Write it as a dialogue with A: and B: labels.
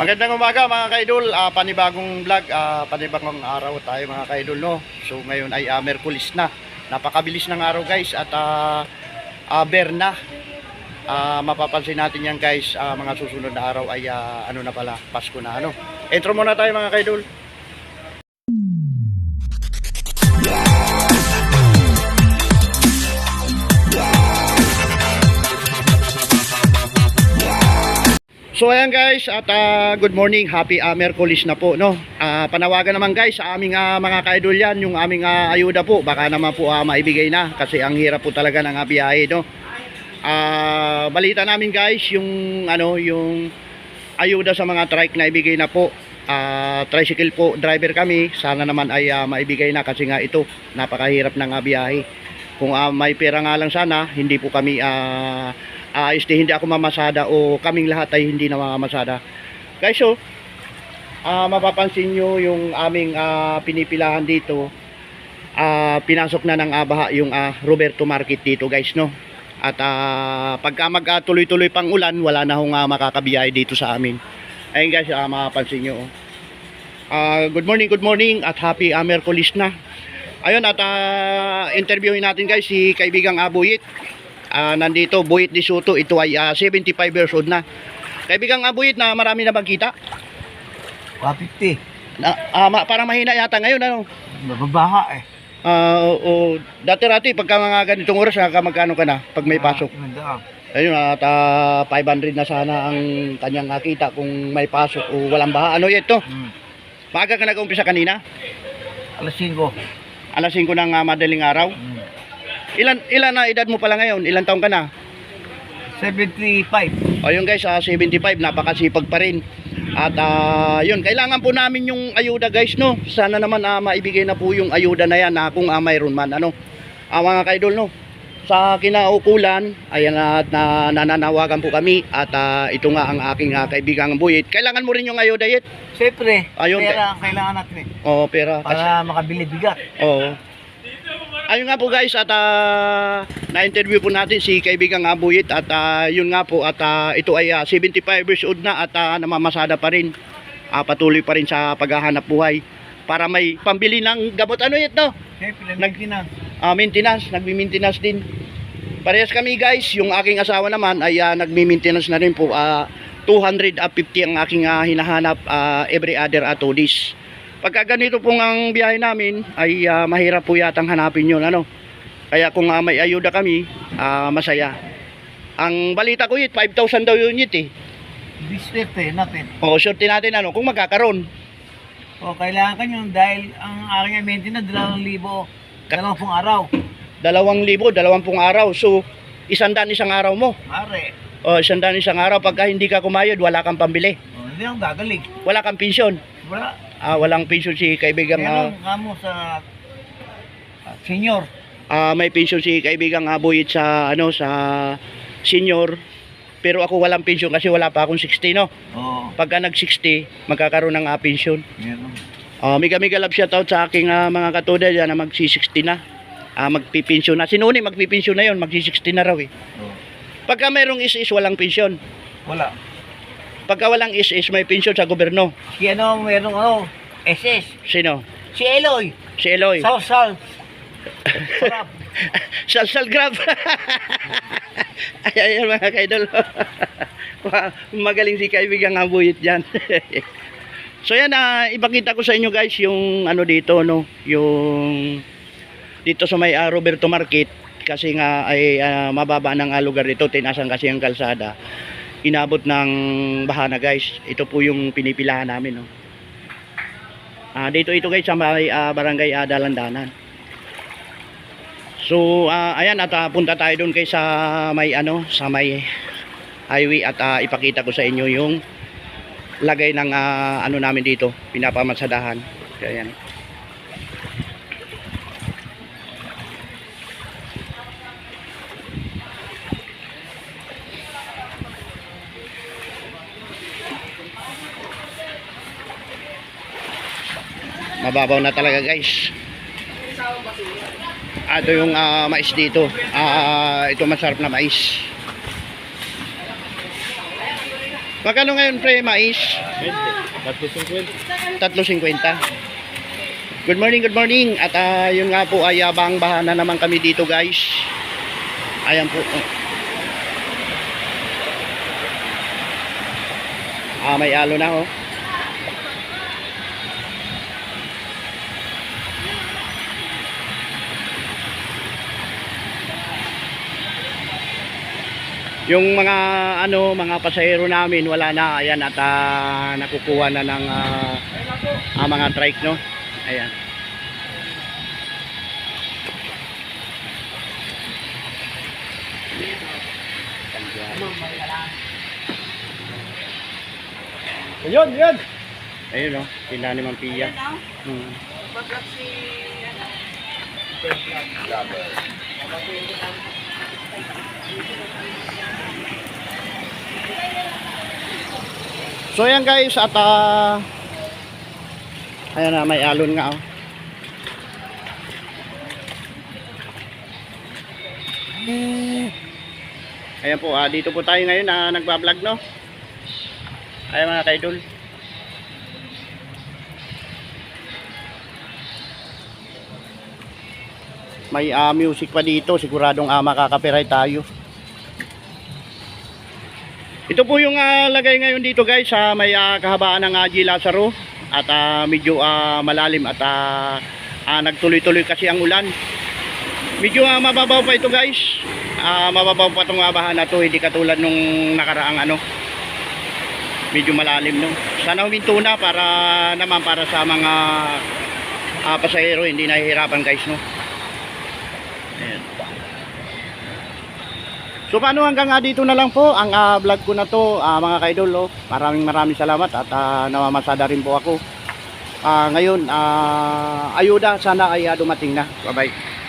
A: Magandang umaga mga kaidol, Ah, panibagong vlog, ah, panibagong araw tayo mga kaidol no. So ngayon ay uh, Merkulis na. Napakabilis ng araw guys at uh, aber na. Ah, mapapansin natin yan guys, ah, mga susunod na araw ay ah, ano na pala, Pasko na ano. Intro muna tayo mga kaidol. So ayan guys, at ah, good morning, happy uh, Merkulis na po, no. Ah, panawagan naman guys sa aming ah, mga kaidol yan, yung aming ah, ayuda po, baka naman po ah, maibigay na kasi ang hirap po talaga ng ah, biyahe, no. Ah, balita namin guys, yung ano, yung ayuda sa mga trike na ibigay na po. Ah, tricycle po, driver kami, sana naman ay ah, maibigay na kasi nga ito, napakahirap ng ah, biyahe. Kung ah, may pera nga lang sana, hindi po kami ah ah, este, hindi ako mamasada o kaming lahat ay hindi na mamamasada. Guys, so, ah, mapapansin nyo yung aming ah, pinipilahan dito, ah, pinasok na ng abaha yung ah, Roberto Market dito guys, no? At ah, pagka magtuloy-tuloy pang ulan, wala na hong ah, makakabiyahe dito sa amin. Ayun guys, ah, mapapansin nyo. oh. Ah, good morning, good morning at happy ah, Merkulis na. Ayun at ah, interviewin natin guys si kaibigang Abuyit. Ah, nandito Buyit de Soto, ito ay ah, 75 years old na. Kaibigang Abuyit na marami na bang kita?
B: 150.
A: Na, ah, ma- parang mahina yata ngayon ano.
B: Mababaha eh.
A: Ah, o dati-dati pagka mga ganitong oras ka magkano ka na pag may pasok. Ayun at ah, 500 na sana ang kanyang nakita kung may pasok o walang baha. Ano ito?
B: Hmm.
A: Maaga ka nag-umpisa kanina?
B: Alas 5.
A: Alas 5 ng ah, madaling araw.
B: Hmm.
A: Ilan ilan na edad mo pala ngayon? Ilan taong ka na?
B: 75.
A: Ayun guys, ah, 75, napakasipag pa rin. At ah, yun, kailangan po namin yung ayuda guys, no? Sana naman ah, maibigay na po yung ayuda na yan na kung ah, mayroon man, ano? Ah, mga kaidol, no? Sa kinaukulan, ayan at na, nananawagan po kami at ah, ito nga ang aking ah, kaibigang Buyit. Kailangan mo rin yung ayuda, Yit?
B: Siyempre,
A: Ayun,
B: pera ang kailangan natin eh.
A: Oo, pera. Kasi,
B: Para makabili bigat.
A: Oo. Ayun nga po guys at ah, na-interview po natin si kaibigang Abuyit at ah, yun nga po at ah, ito ay ah, 75 years old na at ah, namamasada pa rin. Ah, patuloy pa rin sa paghahanap buhay para may pambili ng gamot. Ano ito?
B: Siyempre,
A: Nag-
B: nagkinang.
A: Ah, maintenance, nagmi-maintenance din. Parehas kami guys, yung aking asawa naman ay ah, nagmi-maintenance na rin po. Ah, 250 ang aking ah, hinahanap ah, every other uh, two days. Pagka ganito pong ang biyahe namin ay ah, mahirap po yatang hanapin yun ano. Kaya kung ah, may ayuda kami, ah, masaya. Ang balita ko yun, 5,000 daw yun yun eh.
B: Diswerte natin.
A: O, sorte natin ano, kung magkakaroon.
B: O, kailangan ka yun dahil ang aking maintenance, dalawang libo. Dalawang pong araw.
A: Dalawang libo, dalawampung araw. So, isandaan isang araw mo.
B: Mare.
A: O, isandaan isang araw. Pagka hindi ka kumayod, wala kang pambili.
B: O, hindi ako gagaling.
A: Wala kang pensyon.
B: Wala.
A: Ah, walang pensyon si kaibigang ah,
B: Meron kamo sa ah, senior.
A: ah, may pensyon si kaibigang Abuyit sa ano sa senior. Pero ako walang pensyon kasi wala pa akong 60 no.
B: O,
A: Pagka nag 60, magkakaroon ng ah, pensyon.
B: meron.
A: Ah, mega mega love shoutout sa aking ah, mga katuda diyan na magsi 60 na. Ah, magpipensyon na. Sinuni magpipensyon na 'yon, magsi 60 na raw eh.
B: O,
A: Pagka merong is-is walang pensyon.
B: wala.
A: Pagka walang is-is may pensyon sa gobyerno.
B: Si ano, merong ano, SS.
A: Sino?
B: Si Eloy.
A: Si Eloy.
B: Sal, sal. Sarap.
A: Salsal grab. ay, ayan mga kaidol. Magaling si kaibigang abuyit dyan. so yan, ah, ipakita ko sa inyo guys yung ano dito, no? Yung dito sa may ah, Roberto Market kasi nga ay ah, mababa ng ah, lugar dito, tinasan kasi ang kalsada. Inabot ng bahana guys. Ito po yung pinipilahan namin, no? Ah, dito ito guys sa may ah, barangay ah, Dalandanan. So, ah, ayan at ah, punta tayo doon kay sa may ano, sa may highway at ah, ipakita ko sa inyo yung lagay ng ah, ano namin dito, pinapamansadahan. Kaya yan. Mababaw na talaga guys. Ah, ito yung ah, mais dito. Ah, ito masarap na mais. Magkano ngayon pre, mais?
C: 20.
A: 3.50. Good morning, good morning. At ah, yun nga po ay abang bahana naman kami dito guys. Ayan po. Ah, may alo na oh. Yung mga ano, mga pasahero namin wala na. Ayan at ah, nakukuha na ng ah, ah, mga trike no. Ayan.
C: Ayun, yan.
A: Ayun no, tinda ni Ma'am Pia. Hmm. So ayan guys at ah, ayan na may alon nga oh. Ayan po, ah, dito po tayo ngayon na nagba-vlog no. Ayan mga kaidol. May ah, music pa dito, siguradong ah, makaka-copyright tayo. Ito po yung ah, lagay ngayon dito guys sa may ah, kahabaan ng uh. Lazaro at ah, medyo ah, malalim at ah, ah, nagtuloy-tuloy kasi ang ulan. Medyo ah, mababaw pa ito guys. Ah, mababaw pa itong abahan na to, hindi katulad nung nakaraang ano. Medyo malalim no. Sana huminto na para naman para sa mga ah, pasahero hindi nahihirapan guys no. Ayan. So paano hanggang nga dito na lang po ang ah, vlog ko na to ah, mga kaidol. Oh. Maraming maraming salamat at ah, namamasada rin po ako. Ah, ngayon, ah, ayuda sana ay ah, dumating na. Bye-bye.